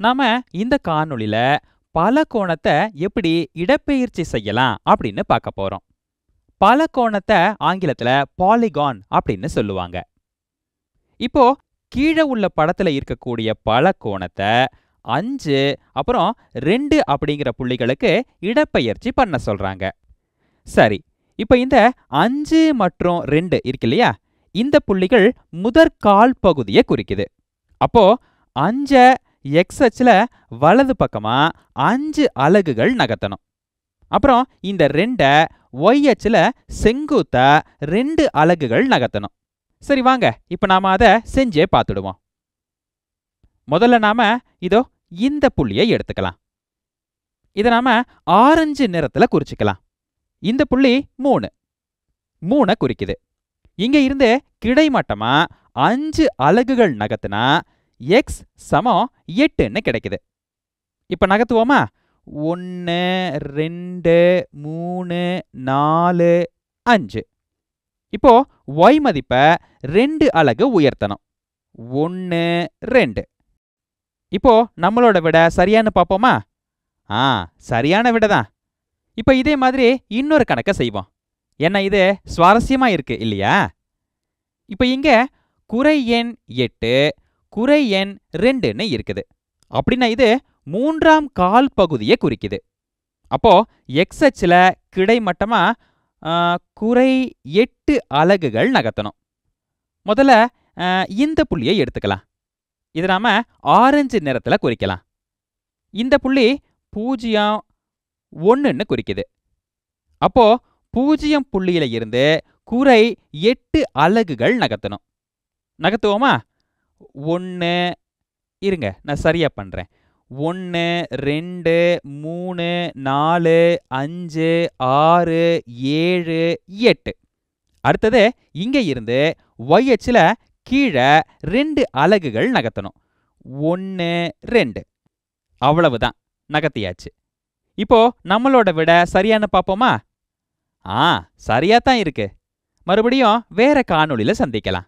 நாம இந்த காணொளியில பலகோணத்தை எப்படி இடப்பெயர்ச்சி செய்யலாம் அப்படின்னு பார்க்க போறோம். பலகோணத்தை ஆங்கிலத்துல பாலிகான் அப்படின்னு சொல்லுவாங்க. இப்போ கீழே உள்ள படத்துல இருக்கக்கூடிய பலகோணத்தை அஞ்சு அப்புறம் ரெண்டு அப்படிங்கிற புள்ளிகளுக்கு இடப்பெயர்ச்சி பண்ண சொல்றாங்க. சரி இப்போ இந்த அஞ்சு மற்றும் ரெண்டு இருக்கு இல்லையா? இந்த புள்ளிகள் முதற் கால் பகுதியை குறிக்குது. அப்போ அஞ்ச எக்ஸ் அச்சில் வலது பக்கமா அஞ்சு அலகுகள் நகர்த்தணும். அப்புறம் இந்த ரெண்டை ஒய் அச்சில் செங்குத்தா ரெண்டு அலகுகள் நகர்த்தணும். சரி வாங்க. இப்போ நாம அதை செஞ்சே பார்த்துடுவோம். முதல்ல நாம இதோ இந்த புள்ளியை எடுத்துக்கலாம். இதை நாம ஆரஞ்சு நிறத்துல குறிச்சுக்கலாம். இந்த புள்ளி மூணு. மூணை குறிக்குது. இங்க இருந்து கிடைமட்டமா அஞ்சு அலகுகள் நகர்த்தினா எக்ஸ் சமம் எட்டுன்னு கிடைக்குது. இப்போ நகர்த்துவோமா? ஒன்று ரெண்டு மூணு நாலு அஞ்சு. இப்போ ஒய் மதிப்பை ரெண்டு அலகு உயர்த்தணும். ஒன்று ரெண்டு. இப்போ நம்மளோட விட சரியானு பார்ப்போமா? ஆ சரியான விட தான். இப்போ இதே மாதிரி இன்னொரு கணக்கை செய்வோம். என்ன இது? சுவாரஸ்யமா இருக்கு இல்லையா? இப்போ இங்க குறை எண் எட்டு குறை எண் ரெண்டுன்னு இருக்குது. அப்படின்னா இது மூன்றாம் கால் பகுதியை குறிக்குது. அப்போ எக்ஸ் அச்சில் கிடைமட்டமா ஆ, குறை எட்டு அலகுகள் நகர்த்தணும். முதல்ல இந்த புள்ளியை எடுத்துக்கலாம். இதை நாம ஆரஞ்சு நிறத்தில் குறிக்கலாம். இந்த புள்ளி பூஜ்ஜியம் ஒன்றுன்னு குறிக்குது. அப்போ பூஜ்ஜியம் புள்ளியில இருந்து குறை எட்டு அலகுகள் நகர்த்தணும். நகர்த்துவோமா? ஒன்று இருங்க நான் சரியா பண்ணுறேன் ஒன்று ரெண்டு மூணு நாலு அஞ்சு ஆறு ஏழு எட்டு. அடுத்தது இங்கே இருந்து ஒய் அச்சில் கீழே ரெண்டு அலகுகள் நகர்த்தணும். ஒன்று ரெண்டு. அவ்வளவுதான் நகர்த்தியாச்சு. இப்போ நம்மளோட விட சரியானு பார்ப்போமா? ஆ சரியா தான் இருக்கு. மறுபடியும் வேற காணொளியில சந்திக்கலாம்.